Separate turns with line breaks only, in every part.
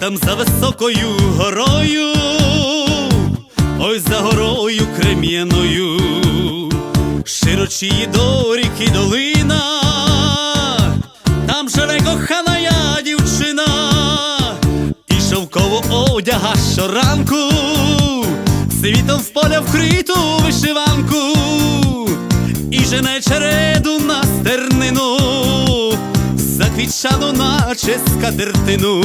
там за високою горою, ой за горою крем'яною, широчії до ріки долина, там живе кохана я дівчина, і шовково одяга щоранку, світом в поля вкриту вишиванку, і жене череду на стернину, заквітчану наче скатертину.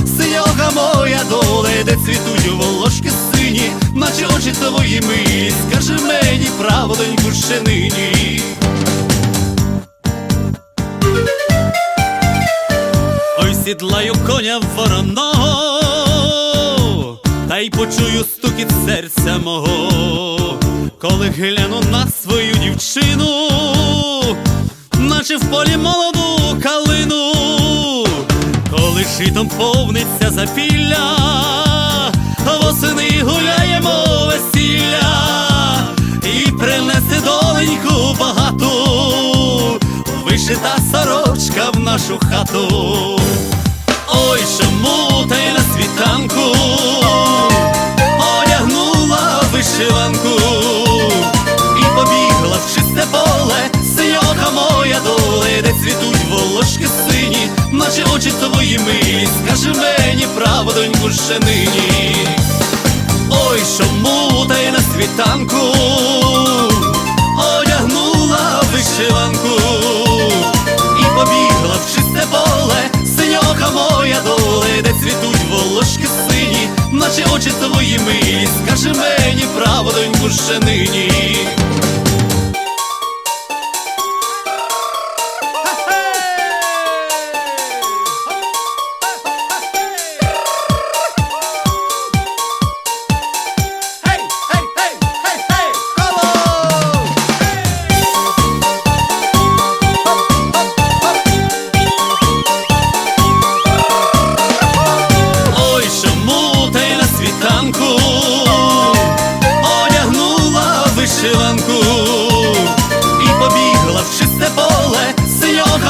синьока моя доле, де цвітуть волошки сині, наче очі твої милі, скажи мені правдоньку ще нині. Ой, сідлаю коня вороного, та й почую стукіт серця мого, коли гляну на свою дівчину, наче в полі молоду калину, коли житом повниться запілля, восени гуляємо весілля. І принесе доленьку багату, вишита сорочка в нашу хату. Ой, чому та на світанку. Одягнула вишиванку. І побігла в чисте поле, синьока моя доле, де цвітуть волошки наче очі твої милі, скажи мені право, доньку, ще нині. Ой, чому та на світанку одягнула вишиванку і побігла в чисте поле, синьока моя доле, де цвітуть волошки сині, наче очі твої милі, скажи мені право, доньку, ще нині.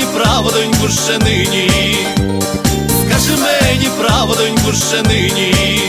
право, доньку, ще нині. Скажи мені право, доньку, ще нині.